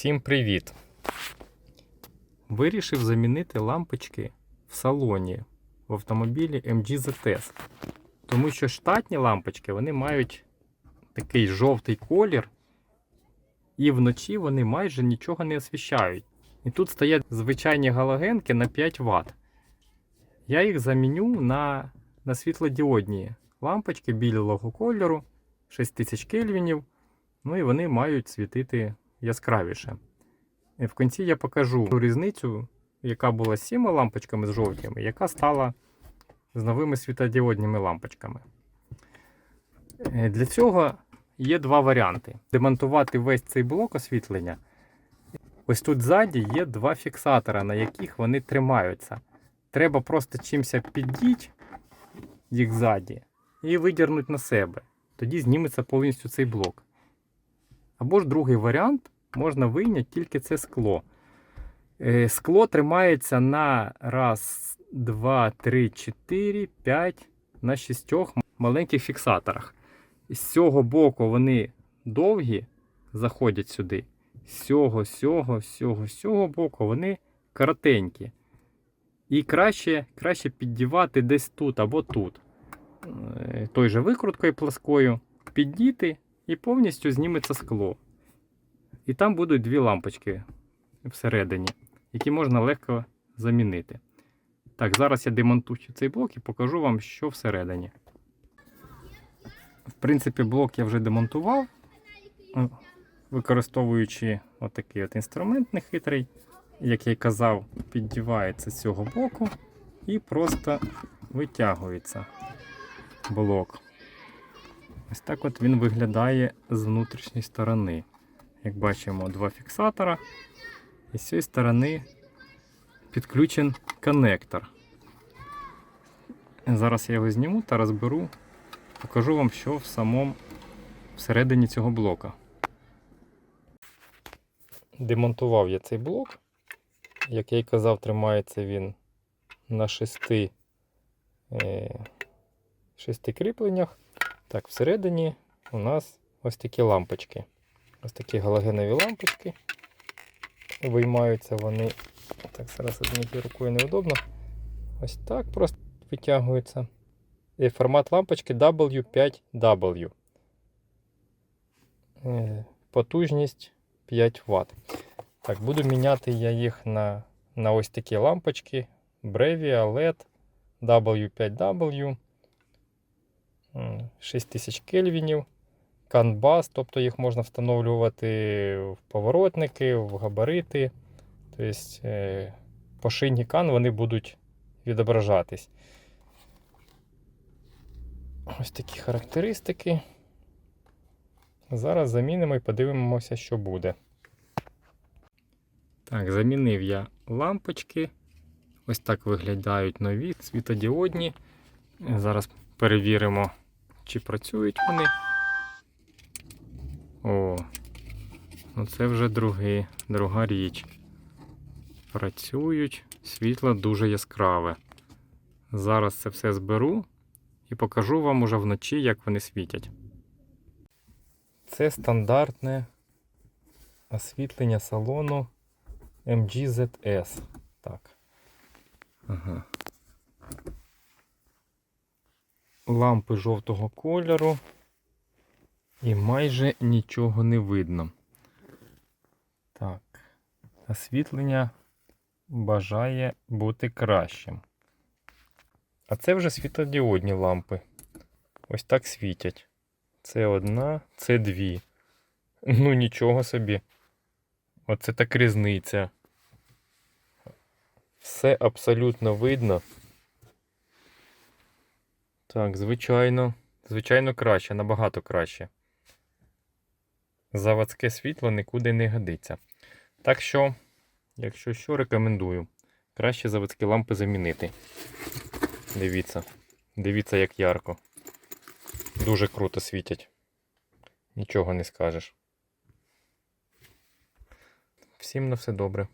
Всім привіт! Вирішив замінити лампочки в салоні в автомобілі MG ZS. Тому що штатні лампочки вони мають такий жовтий колір, і вночі вони майже нічого не освіщають. І тут стоять звичайні галогенки на 5 Вт. Я їх заміню на, на світлодіодні лампочки білого кольору 6000 кельвінів. Ну і вони мають світити яскравіше. І в кінці я покажу ту різницю, яка була з цими лампочками з жовтими, яка стала з новими світодіодними лампочками. Е, Для цього є два варіанти: демонтувати весь цей блок освітлення. Ось тут ззаді є два фіксатора, на яких вони тримаються. Треба просто чимся піддіти їх ззаді і видірнути на себе. Тоді зніметься повністю цей блок. Або ж другий варіант можна вийняти тільки це скло. Е, Скло тримається на раз, два, три, чотири, п'ять на шістьох маленьких фіксаторах. З цього боку вони довгі, заходять сюди. З цього, з цього, з цього, з цього боку вони коротенькі. І краще, краще піддівати десь тут або тут. Е, Той же викруткою плоскою піддіти і повністю зніметься скло. І там будуть дві лампочки всередині, які можна легко замінити. Так, зараз я демонтую цей блок і покажу вам, що всередині. В принципі, блок я вже демонтував, е, використовуючи отакий от інструмент нехитрий, як я й казав, піддівається з цього боку і просто витягується блок. Ось так от він виглядає з внутрішньої сторони. Як бачимо, два фіксатора. І з цієї сторони підключен коннектор. Зараз я його зніму та розберу, покажу вам, що в самому всередині цього блока. Демонтував я цей блок. Як я й казав, тримається він на шести, е, шести кріпленнях. Так, всередині у нас ось такі лампочки. Ось такі галогенові лампочки. Виймаються вони. Так, зараз однією рукою неудобно. Ось так просто витягуються. І формат лампочки W5W. Е, Потужність 5 Вт. Так, буду міняти я їх на, на ось такі лампочки. Brevia LED W5W. 6000 кельвінів. Канбас, тобто їх можна встановлювати в поворотники, в габарити. Тобто е, по шині кан вони будуть відображатись. Ось такі характеристики. Зараз замінимо і подивимося, що буде. Так, замінив я лампочки. Ось так виглядають нові світодіодні. Зараз перевіримо, чи працюють вони. О, ну це вже другий, друга річ. Працюють, світло дуже яскраве. Зараз це все зберу і покажу вам уже вночі, як вони світять. Це стандартне освітлення салону MGZS. Так. Ага. Лампи жовтого кольору. І майже нічого не видно. Так, освітлення бажає бути кращим. А це вже світлодіодні лампи. Ось так світять. Це одна, це дві. Ну нічого собі. Оце так різниця. Все абсолютно видно. Так, звичайно, звичайно краще, набагато краще заводське світло нікуди не годиться. Так що, якщо що, рекомендую. Краще заводські лампи замінити. Дивіться, дивіться, як ярко. Дуже круто світять. Нічого не скажеш. Всім на все добре.